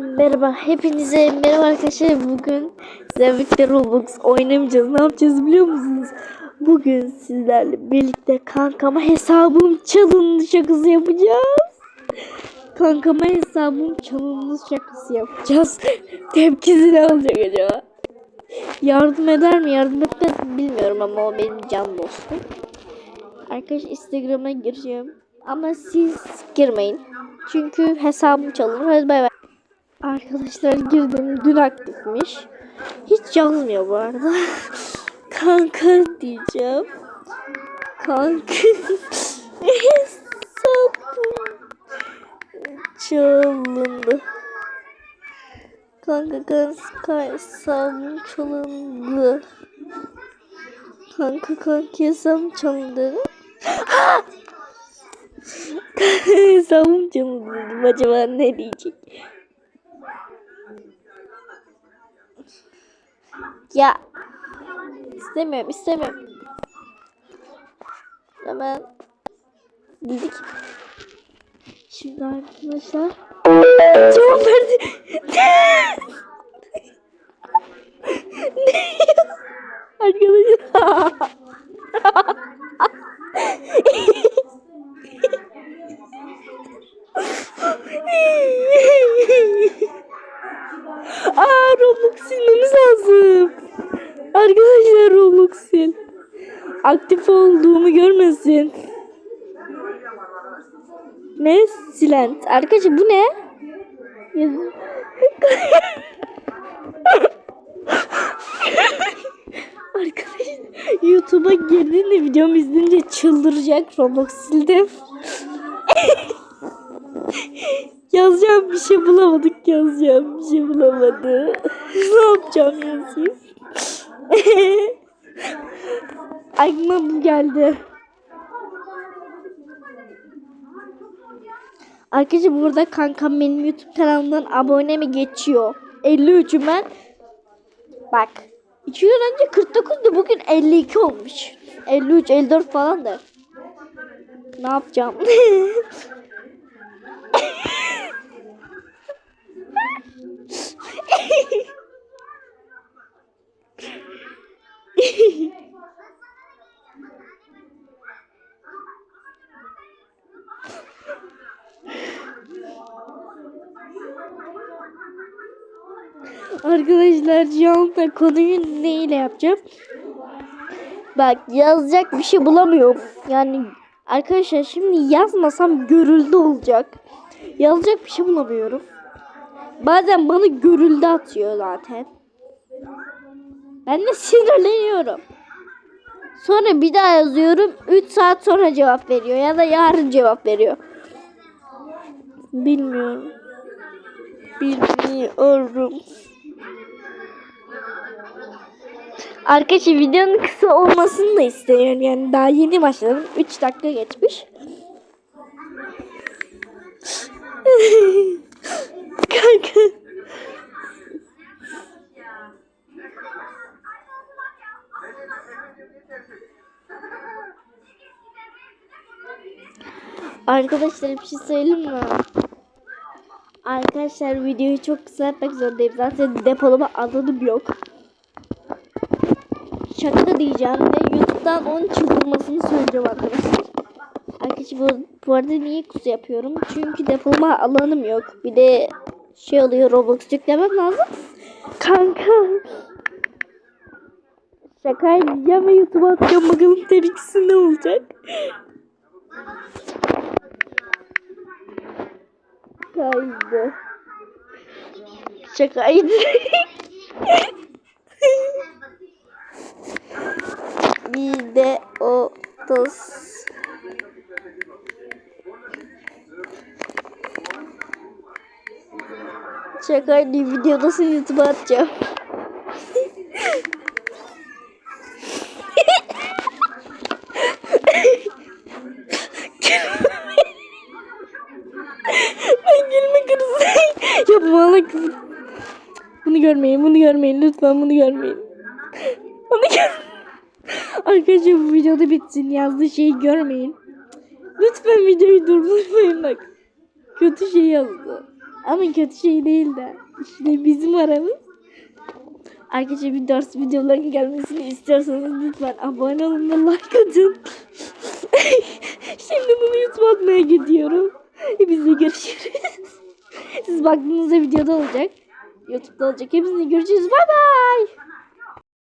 Merhaba, hepinize merhaba arkadaşlar. Bugün sizlerle birlikte Roblox oynamayacağız. Ne yapacağız biliyor musunuz? Bugün sizlerle birlikte kankama hesabım çalındı şakası yapacağız. Kankama hesabım çalındı şakası yapacağız. Tepkisini alacak acaba. Yardım eder mi? Yardım etmez mi bilmiyorum ama o benim can dostum. Arkadaş Instagram'a gireceğim. Ama siz girmeyin. Çünkü hesabım çalınır. Hadi bay bay. Arkadaşlar girdim. Dün aktifmiş. Hiç yazmıyor bu arada. Kanka diyeceğim. Kanka. Hesabım çalındı. Kanka kanka hesabım çalındı. Kanka kanka hesabım çalındı. hesabım çalındı. Acaba ne diyecek? Ya istemiyorum istemiyorum. Hemen dedik. Şimdi arkadaşlar cevap verdi. ne? Arkadaşlar. Aa Roblox silmemiz lazım. Arkadaşlar Roblox sil. Aktif olduğumu görmesin. Ne? Silent. Arkadaşlar bu ne? Arkadaşlar YouTube'a girdiğinde videomu izleyince çıldıracak Roblox sildim. Yazacağım bir şey bulamadık yazacağım bir şey bulamadı. ne yapacağım yazayım? Aklıma bu geldi. Arkadaşlar burada kankam benim YouTube kanalımdan abone mi geçiyor? 53'üm ben. Bak. 2 gün önce 49'du bugün 52 olmuş. 53 54 falan da. Ne yapacağım? Arkadaşlar şu anda konuyu neyle yapacağım? Bak yazacak bir şey bulamıyorum. Yani arkadaşlar şimdi yazmasam görüldü olacak. Yazacak bir şey bulamıyorum. Bazen bana görüldü atıyor zaten. Ben de sinirleniyorum. Sonra bir daha yazıyorum. 3 saat sonra cevap veriyor ya da yarın cevap veriyor. Bilmiyorum. Bilmiyorum. Arkadaşlar videonun kısa olmasını da istiyorum. Yani daha yeni başladım. 3 dakika geçmiş. Kanka. Arkadaşlar bir şey söyleyeyim mi? Arkadaşlar videoyu çok kısa yapmak zorundayım. Zaten depolama alanım yok. Şaka diyeceğim ve YouTube'dan onun çıldırmasını söyleyeceğim arkadaşlar. Arkadaşlar bu, bu arada niye kısa yapıyorum? Çünkü depolama alanım yok. Bir de şey oluyor Roblox yüklemem lazım. Kanka. Şaka diyeceğim ve YouTube'a atacağım. Bakalım tepkisi ne olacak. Kaydı. Şakaydı. Bir de o dos. Şakaydı videodasın YouTube'a atacağım. ben gülme krizi. ya bu bana küfür. Bunu görmeyin, bunu görmeyin. Lütfen bunu görmeyin. Bunu gör. Arkadaşlar bu videoda bitsin. Yazdığı şeyi görmeyin. Lütfen videoyu durdurmayın bak. Kötü şey yazdı. Ama kötü şey değil de. İşte bizim aramız. Arkadaşlar bir ders videoların gelmesini istiyorsanız lütfen abone olun ve like atın. Şimdi bunu YouTube atmaya gidiyorum. Hepinizle görüşürüz. Siz baktığınızda videoda olacak. YouTube'da olacak. Hepinizle görüşürüz. Bay bay.